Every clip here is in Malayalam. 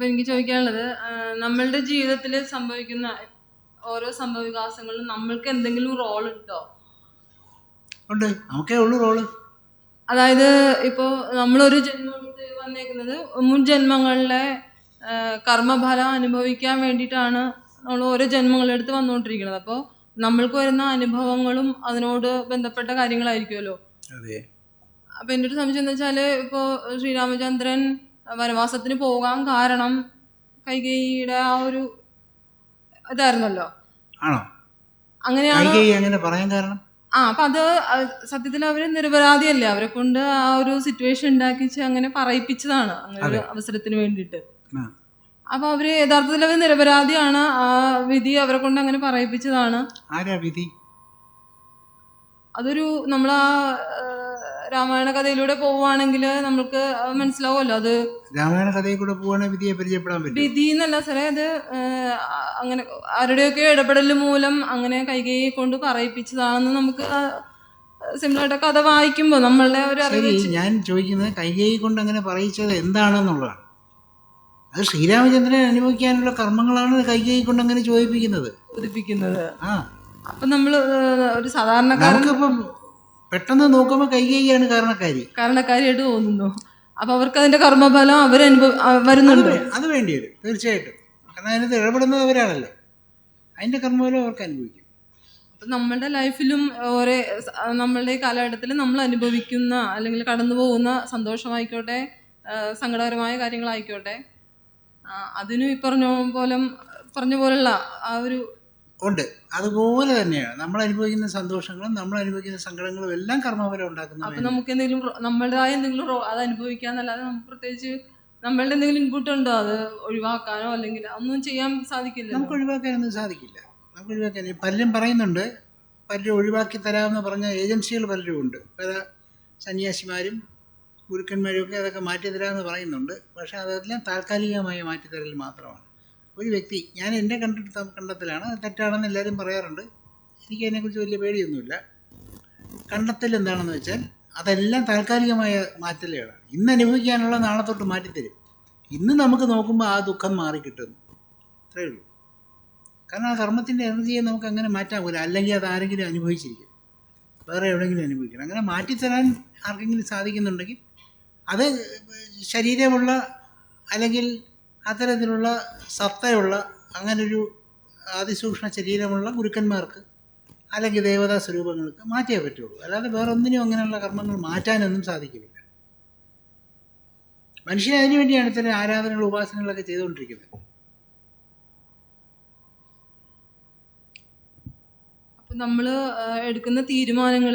ഇപ്പൊ എനിക്ക് ചോദിക്കാനുള്ളത് നമ്മളുടെ ജീവിതത്തിൽ സംഭവിക്കുന്ന ഓരോ സംഭവ വികാസങ്ങളിലും നമ്മൾക്ക് എന്തെങ്കിലും റോൾ ഉണ്ടോ? ഉണ്ട്. നമുക്കേ ഉള്ളൂ റോൾ അതായത് ഇപ്പോൾ നമ്മളൊരു ജന്മം വന്നേക്കുന്നത് മുൻ ജന്മങ്ങളിലെ കർമ്മഫലം അനുഭവിക്കാൻ വേണ്ടിയിട്ടാണ് നമ്മൾ ഓരോ ജന്മങ്ങളെടുത്ത് വന്നുകൊണ്ടിരിക്കുന്നത്. അപ്പോൾ നമ്മൾക്ക് വരുന്ന അനുഭവങ്ങളും അതിനോട് ബന്ധപ്പെട്ട കാര്യങ്ങളായിരിക്കുമല്ലോ. അപ്പം എന്റെ ഒരു സംശയം എന്താ വെച്ചാൽ ഇപ്പോ ശ്രീരാമചന്ദ്രൻ വനവാസത്തിന് പോകാൻ കാരണം കൈകേയിയുടെ ആ ഒരു ഇതായിരുന്നല്ലോ. ആണോ? അങ്ങനെയാണ് അങ്ങനെ പറയാൻ കാരണം? ആ അപ്പൊ അത് സത്യത്തിൽ അവർ നിരപരാധിയല്ലേ? അവരെ കൊണ്ട് ആ ഒരു സിറ്റുവേഷൻ ഉണ്ടാക്കിച്ച് അങ്ങനെ പറയിപ്പിച്ചതാണ് അങ്ങനെ ഒരു അവസരത്തിന് വേണ്ടിയിട്ട്. ആ. അപ്പൊ അവർ യഥാർത്ഥത്തിൽ അവർ നിരപരാധിയാണ്. ആ വിധി അവരെ കൊണ്ട് അങ്ങനെ പറയിപ്പിച്ചതാണ്. ആരാ വിധി? അതൊരു നമ്മൾ ആ ആ, രാമായണ കഥയിലൂടെ പോവുകയാണെങ്കിൽ നമുക്ക് മനസ്സിലാവുമല്ലോ അത് രാമായണ കഥയിൽ കൂടെ പോവുകയാണെങ്കിൽ വിധിയെ പരിചയപ്പെടാൻ പറ്റും വിധി എന്നല്ല സാറേ അത് അങ്ങനെ ആരുടെയൊക്കെ ഇടപെടൽ മൂലം അങ്ങനെ കൈകൈ കൊണ്ട് പറയിപ്പിച്ചതാണെന്ന് നമുക്ക് സിമ്പിളായിട്ട് കഥ വായിക്കുമ്പോൾ നമ്മളുടെ ഒരു അറിവ് ഞാൻ ചോദിക്കുന്നത് കൈകൈ കൊണ്ട് അങ്ങനെ പറയിച്ചത് എന്താണെന്നുള്ളതാണ്. അത് ശ്രീരാമചന്ദ്രനെ അനുഭവിക്കാനുള്ള കർമ്മങ്ങളാണ് കൈകൈ കൊണ്ട് അങ്ങനെ ചോദിപ്പിക്കുന്നത്. ആ. അപ്പൊ നമ്മൾ ഒരു സാധാരണക്കാരൻ നമുക്കിപ്പം പെട്ടെന്ന് നോക്കുമ്പോൾ കൈകൈയാണ് കാരണക്കാരി. കാരണക്കാരിയായിട്ട് തോന്നുന്നു. അപ്പൊ അവർക്ക് അതിന്റെ കർമ്മഫലം അവർ വരുന്നുണ്ട്. അത് വേണ്ടി വരും തീർച്ചയായിട്ടും. കാരണം അതിനകത്ത് ഇടപെടുന്നത് അവരാണല്ലോ. അതിന്റെ കർമ്മഫലം അവർക്ക് അനുഭവിക്കും. അപ്പൊ നമ്മളുടെ ലൈഫിലും ഓരോ നമ്മളുടെ ഈ കാലഘട്ടത്തിൽ നമ്മൾ അനുഭവിക്കുന്ന അല്ലെങ്കിൽ കടന്നു പോകുന്ന സന്തോഷമായിക്കോട്ടെ സങ്കടകരമായ കാര്യങ്ങളായിക്കോട്ടെ അതിനും ഈ പറഞ്ഞ പോലെ പറഞ്ഞ പോലുള്ള ആ ഒരു ഉണ്ട്. അതുപോലെ തന്നെയാണ്. നമ്മൾ അനുഭവിക്കുന്ന സന്തോഷങ്ങളും നമ്മൾ അനുഭവിക്കുന്ന സങ്കടങ്ങളും എല്ലാം കർമ്മഫലം ഉണ്ടാക്കുന്ന അപ്പൊ നമുക്ക് എന്തെങ്കിലും നമ്മളുടേതായ എന്തെങ്കിലും അത് അനുഭവിക്കാന്നല്ലാതെ നമുക്ക് പ്രത്യേകിച്ച് നമ്മളുടെ എന്തെങ്കിലും ഇൻപുട്ട് ഉണ്ടോ? അത് ഒഴിവാക്കാനോ അല്ലെങ്കിൽ ഒന്നും ചെയ്യാൻ സാധിക്കില്ല നമുക്ക് ഒഴിവാക്കാനൊന്നും സാധിക്കില്ല. നമുക്ക് ഒഴിവാക്കാൻ പലരും പറയുന്നുണ്ട് പലരും ഒഴിവാക്കി തരാമെന്ന് പറഞ്ഞ ഏജൻസികൾ പലരും ഉണ്ട്. പല സന്യാസിമാരും ഗുരുക്കന്മാരും ഒക്കെ അതൊക്കെ മാറ്റി തരാമെന്ന് പറയുന്നുണ്ട്. പക്ഷേ അതെല്ലാം താൽക്കാലികമായി മാറ്റിത്തരൽ മാത്രമാണ്. ഒരു വ്യക്തി ഞാൻ എന്റെ കണ്ടെടുത്ത കണ്ടെത്തലാണ്. തെറ്റാണെന്ന് എല്ലാവരും പറയാറുണ്ട്. എനിക്ക് അതിനെക്കുറിച്ച് വലിയ പേടിയൊന്നുമില്ല. കണ്ടെത്തൽ എന്താണെന്ന് വെച്ചാൽ അതെല്ലാം താൽക്കാലികമായ മാറ്റലുകളാണ് ഇന്ന് അനുഭവിക്കാനുള്ള നാളെ തൊട്ട് മാറ്റിത്തരും. ഇന്ന് നമുക്ക് നോക്കുമ്പോൾ ആ ദുഃഖം മാറിക്കിട്ടുന്നു. അത്രയേ ഉള്ളൂ. കാരണം ആ കർമ്മത്തിന്റെ എനർജിയെ നമുക്ക് അങ്ങനെ മാറ്റാൻ പോലും അല്ലെങ്കിൽ അത് ആരെങ്കിലും അനുഭവിച്ചിരിക്കും. വേറെ എവിടെയെങ്കിലും അനുഭവിക്കണം. അങ്ങനെ മാറ്റിത്തരാൻ ആർക്കെങ്കിലും സാധിക്കുന്നുണ്ടെങ്കിൽ അത് ശരീരമുള്ള അല്ലെങ്കിൽ അത്തരത്തിലുള്ള സത്തയുള്ള അങ്ങനൊരു അതിസൂക്ഷ്മ ശരീരമുള്ള ഗുരുക്കന്മാർക്ക് അല്ലെങ്കിൽ ദേവതാ സ്വരൂപങ്ങൾക്ക് മാറ്റിയേ പറ്റുള്ളൂ. അല്ലാതെ വേറെ ഒന്നിനും അങ്ങനെയുള്ള കർമ്മങ്ങൾ മാറ്റാനൊന്നും സാധിക്കില്ല മനുഷ്യൻ അതിനു വേണ്ടിയാണ് ഇത്തരം ആരാധനകൾ ഉപാസനകളൊക്കെ ചെയ്തുകൊണ്ടിരിക്കുന്നത്. നമ്മൾ എടുക്കുന്ന തീരുമാനങ്ങൾ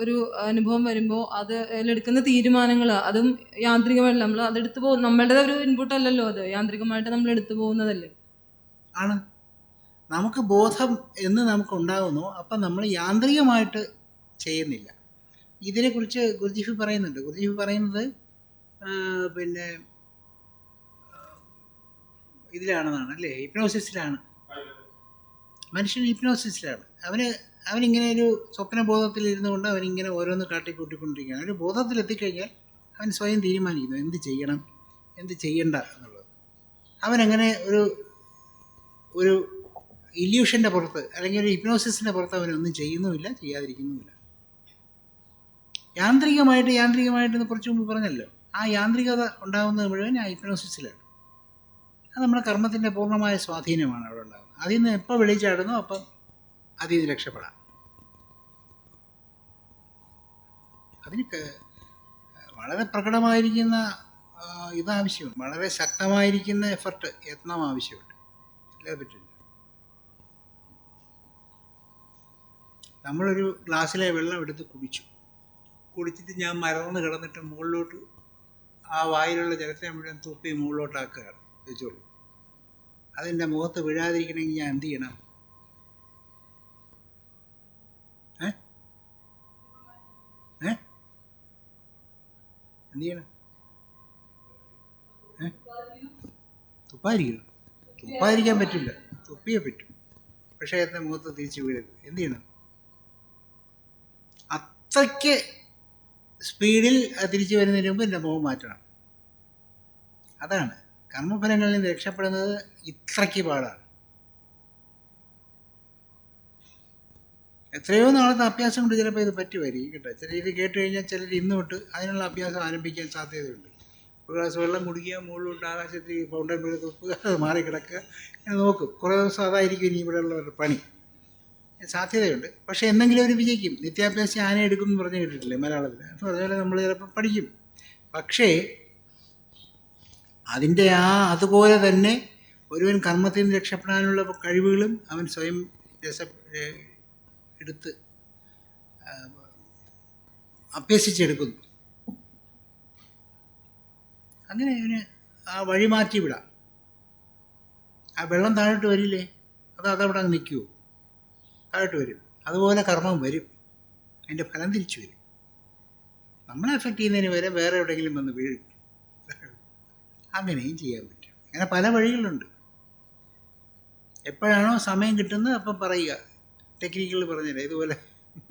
ഒരു അനുഭവം വരുമ്പോൾ അത് എടുക്കുന്ന തീരുമാനങ്ങൾ അതും യാന്ത്രികമല്ല നമ്മൾ അതെടുത്ത് പോകും നമ്മളുടെ ഒരു ഇൻപുട്ട് അല്ലല്ലോ അത്. യാന്ത്രികമായിട്ട് നമ്മൾ എടുത്തു പോകുന്നതല്ലേ? ആണ്. നമുക്ക് ബോധം എന്ന് നമുക്ക് ഉണ്ടാകുന്നു അപ്പം നമ്മൾ യാന്ത്രികമായിട്ട് ചെയ്യുന്നില്ല. ഇതിനെക്കുറിച്ച് ഗുരുജിഫി പറയുന്നുണ്ട്. ഗുരുജിഫി പറയുന്നത് പിന്നെ ഇതിലാണെന്നാണ് അല്ലേ? ഹിപ്നോസിസിലാണ്. മനുഷ്യൻ ഹിപ്നോസിസിലാണ്. അവന് അവനിങ്ങനെ ഒരു സ്വപ്ന ബോധത്തിലിരുന്നു കൊണ്ട് അവനിങ്ങനെ ഓരോന്ന് കാട്ടിക്കൂട്ടിക്കൊണ്ടിരിക്കുകയാണ്. ഒരു ബോധത്തിലെത്തിക്കഴിഞ്ഞാൽ അവൻ സ്വയം തീരുമാനിക്കുന്നു എന്ത് ചെയ്യണം എന്ത് ചെയ്യണ്ട എന്നുള്ളത്. അവനങ്ങനെ ഒരു ഒരു ഇല്യൂഷന്റെ പുറത്ത് അല്ലെങ്കിൽ ഒരു ഹിപ്നോസിസിന്റെ പുറത്ത് അവനൊന്നും ചെയ്യുന്നുമില്ല ചെയ്യാതിരിക്കുന്നുമില്ല. യാന്ത്രികമായിട്ട് യാന്ത്രികമായിട്ട് കുറച്ച് മുമ്പ് പറഞ്ഞല്ലോ ആ യാന്ത്രികത ഉണ്ടാകുന്നത് മുഴുവൻ ആ ഹിപ്നോസിസിലാണ്. അത് നമ്മുടെ കർമ്മത്തിന്റെ പൂർണമായ സ്വാധീനമാണ് അവിടെ ഉണ്ടാകുന്നത് അതിൽ നിന്ന് എപ്പോൾ വിളിച്ചായിരുന്നു? അപ്പം അതിൽ നിന്ന് രക്ഷപ്പെടാം. അതിന് വളരെ പ്രകടമായിരിക്കുന്ന ഇതാവശ്യമുണ്ട്. വളരെ ശക്തമായിരിക്കുന്ന എഫർട്ട് യത്നം ആവശ്യമുണ്ട്. അല്ലാതെ പറ്റില്ല നമ്മളൊരു ഗ്ലാസ്സിലെ വെള്ളം എടുത്ത് കുടിച്ചു. കുടിച്ചിട്ട് ഞാൻ മറന്ന് കിടന്നിട്ട് മുകളിലോട്ട് ആ വായിലുള്ള ജലത്തെ മുഴുവൻ തുപ്പി മുകളിലോട്ടാക്കുകയാണ്. വെച്ചോളൂ. അതെന്റെ മുഖത്ത് വീഴാതിരിക്കണമെങ്കിൽ ഞാൻ എന്ത് ചെയ്യണം? ഏ? എന്ത് ചെയ്യണം? ഏ? തുപ്പാതിരിക്കണം. തുപ്പാതിരിക്കാൻ പറ്റില്ല. തുപ്പിയെ പറ്റും. പക്ഷേ എന്റെ മുഖത്ത് തിരിച്ച് വീഴരുത്. എന്ത് ചെയ്യണം? അത്രയ്ക്ക് സ്പീഡിൽ തിരിച്ചു വരുന്നതിന് മുമ്പ് എന്റെ മുഖം മാറ്റണം. അതാണ്. കർമ്മഫലങ്ങളിൽ നിന്ന് രക്ഷപ്പെടുന്നത് ഇത്രയ്ക്ക് പാടാണ്. എത്രയോ നാളത്തെ അഭ്യാസം കൊണ്ട് ചിലപ്പോൾ ഇത് പറ്റുമായിരിക്കും കേട്ടോ. ചില ഇത് കേട്ട് കഴിഞ്ഞാൽ ചിലർ ഇന്ന് തൊട്ട് അതിനുള്ള അഭ്യാസം ആരംഭിക്കാൻ സാധ്യതയുണ്ട്. ഒരു ഗ്ലാസ് വെള്ളം കുടിക്കുക മുകളിലോട്ട് ആകാശത്തിൽ ഫൗണ്ടൻ പോലെ തുപ്പുക അത് മാറിക്കിടക്കുക ഇങ്ങനെ നോക്കും. കുറേ ദിവസം അതായിരിക്കും ഇനി ഇവിടെ ഉള്ളവരുടെ പണി. സാധ്യതയുണ്ട്. പക്ഷേ എന്തെങ്കിലും അവർ വിജയിക്കും. നിത്യാഭ്യാസം ആന എടുക്കും എന്ന് പറഞ്ഞു കേട്ടിട്ടില്ലേ മലയാളത്തിൽ? അതുപോലെ നമ്മൾ ചിലപ്പോൾ പഠിക്കും. പക്ഷേ അതിന്റെ ആ അതുപോലെ തന്നെ ഒരുവൻ കർമ്മത്തിൽ നിന്ന് രക്ഷപ്പെടാനുള്ള കഴിവുകളും അവൻ സ്വയം രസ എടുത്ത് അഭ്യസിച്ചെടുക്കുന്നു. അങ്ങനെ അവന് ആ വഴി മാറ്റി വിടാം. ആ വെള്ളം താഴോട്ട് വരില്ലേ? അത് അതവിടെ അങ്ങ് നിൽക്കുമോ താഴോട്ട് വരും. അതുപോലെ കർമ്മം വരും. അതിന്റെ ഫലം തിരിച്ചു വരും. നമ്മളെ എഫക്റ്റ് ചെയ്യുന്നതിന് വരെ വേറെ എവിടെയെങ്കിലും വന്ന് വീഴും. അങ്ങനെയും ചെയ്യാൻ പറ്റും. അങ്ങനെ പല വഴികളുണ്ട്. എപ്പോഴാണോ സമയം കിട്ടുന്നത് അപ്പം പറയുക. ടെക്നിക്കുകൾ പറഞ്ഞില്ലേ ഇതുപോലെ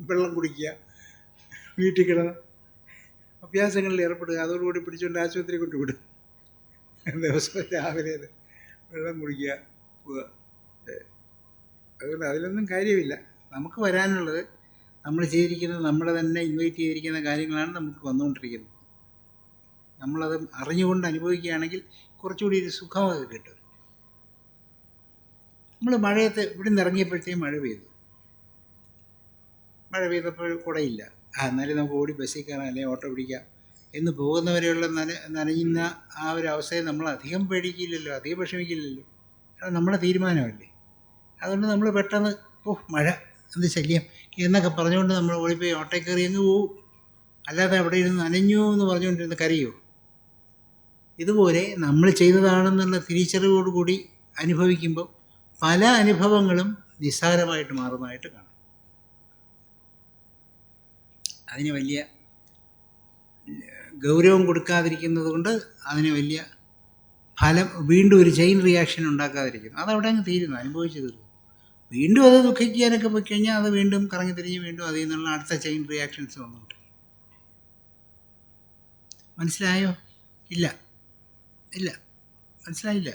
വെള്ളം കുടിക്കുക വീട്ടിൽ കിടന്ന് അഭ്യാസങ്ങളിൽ ഏർപ്പെടുക അതോടുകൂടി പിടിച്ചുകൊണ്ട് ആശുപത്രി കൊണ്ടുവിടും ദിവസം രാവിലെ വെള്ളം കുടിക്കുക പോവുക. അതുകൊണ്ട് അതിലൊന്നും കാര്യമില്ല. നമുക്ക് വരാനുള്ളത് നമ്മൾ ചെയ്തിരിക്കുന്നത് നമ്മൾ തന്നെ ഇൻവൈറ്റ് ചെയ്തിരിക്കുന്ന കാര്യങ്ങളാണ് നമുക്ക് വന്നുകൊണ്ടിരിക്കുന്നത്. നമ്മളത് അറിഞ്ഞുകൊണ്ട് അനുഭവിക്കുകയാണെങ്കിൽ കുറച്ചുകൂടി ഒരു സുഖമൊക്കെ കിട്ടും. നമ്മൾ മഴയത്ത് ഇവിടെ നിന്ന് ഇറങ്ങിയപ്പോഴത്തേക്കും മഴ പെയ്തു. മഴ പെയ്തപ്പോൾ കുടയില്ല. ആ എന്നാലും നമുക്ക് ഓടി ബസ്സിൽ കയറാം അല്ലെങ്കിൽ ഓട്ടോ പിടിക്കാം. എന്ന് പോകുന്നവരെയുള്ള നന നനയുന്ന ആ ഒരു അവസ്ഥയെ നമ്മൾ അധികം പേടിക്കില്ലല്ലോ അധികം വിഷമിക്കില്ലല്ലോ. അത് നമ്മുടെ തീരുമാനമല്ലേ. അതുകൊണ്ട് നമ്മൾ പെട്ടെന്ന് ഓ മഴ എന്ത് ശല്യം എന്നൊക്കെ പറഞ്ഞുകൊണ്ട് നമ്മൾ ഓടിപ്പോയി ഓട്ടോ കയറി അങ്ങ് പോവും. അല്ലാതെ അവിടെ ഇരുന്ന് നനഞ്ഞു എന്ന് പറഞ്ഞുകൊണ്ടിരുന്ന് കരയോ? ഇതുപോലെ നമ്മൾ ചെയ്തതാണെന്നുള്ള തിരിച്ചറിവോടുകൂടി അനുഭവിക്കുമ്പോൾ പല അനുഭവങ്ങളും നിസ്സാരമായിട്ട് മാറുന്നതായിട്ട് കാണാം. അതിന് വലിയ ഗൗരവം കൊടുക്കാതിരിക്കുന്നത് കൊണ്ട് അതിന് വലിയ ഫലം വീണ്ടും ഒരു ചെയിൻ റിയാക്ഷൻ ഉണ്ടാക്കാതിരിക്കുന്നു. അതവിടെ അങ്ങ് തീരുന്നു അനുഭവിച്ചു തീർന്നു. വീണ്ടും അത് ദുഃഖിക്കാനൊക്കെ പോയി കഴിഞ്ഞാൽ അത് വീണ്ടും കറങ്ങി തിരിഞ്ഞ് വീണ്ടും അതിൽ നിന്നുള്ള അടുത്ത ചെയിൻ റിയാക്ഷൻസ് വന്നുണ്ട് മനസ്സിലായോ? ഇല്ല. ഇല്ല. മനസ്സിലായില്ല.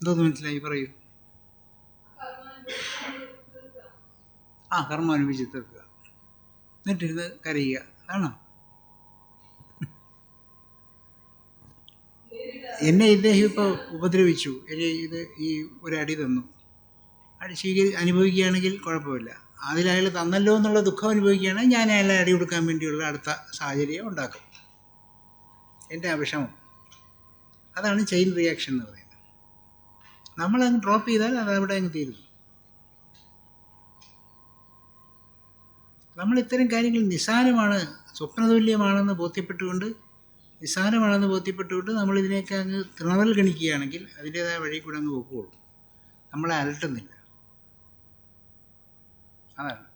എന്തോന്ന് മനസ്സിലായി? പറയൂ. ആ കർമ്മം അനുഭവിച്ച് തീർക്കുക. എന്നിട്ടിരുന്ന് കരയുക. അതാണോ എന്നെ ഇദ്ദേഹം ഇപ്പോൾ ഉപദ്രവിച്ചു. എന്നെ ഇത് ഈ ഒരു അടി തന്നു. അടി സ്വീകരി അനുഭവിക്കുകയാണെങ്കിൽ കുഴപ്പമില്ല. അതിൽ അയാൾ തന്നല്ലോ എന്നുള്ള ദുഃഖം അനുഭവിക്കുകയാണെങ്കിൽ ഞാൻ അയാളെ അടി കൊടുക്കാൻ വേണ്ടിയുള്ള അടുത്ത സാഹചര്യം ഉണ്ടാക്കും. എന്റെ ആ വിഷമം. അതാണ് ചെയിൻ റിയാക്ഷൻ എന്ന് പറയുന്നത്. നമ്മൾ അങ്ങ് ഡ്രോപ്പ് ചെയ്താൽ അത് അവിടെ അങ്ങ് തീരുന്നു നമ്മൾ ഇത്തരം കാര്യങ്ങൾ നിസ്സാരമാണ് സ്വപ്നതുല്യമാണെന്ന് ബോധ്യപ്പെട്ടുകൊണ്ട് നിസ്സാരമാണെന്ന് ബോധ്യപ്പെട്ടുകൊണ്ട് നമ്മൾ ഇതിനെയൊക്കെ അങ്ങ് തൃണവൽ ഗണിക്കുകയാണെങ്കിൽ അതിന്റേതായ വഴി കൂടെ അങ്ങ് പോക്കുള്ളൂ നമ്മളെ അലട്ടുന്നില്ല. അതാണ്.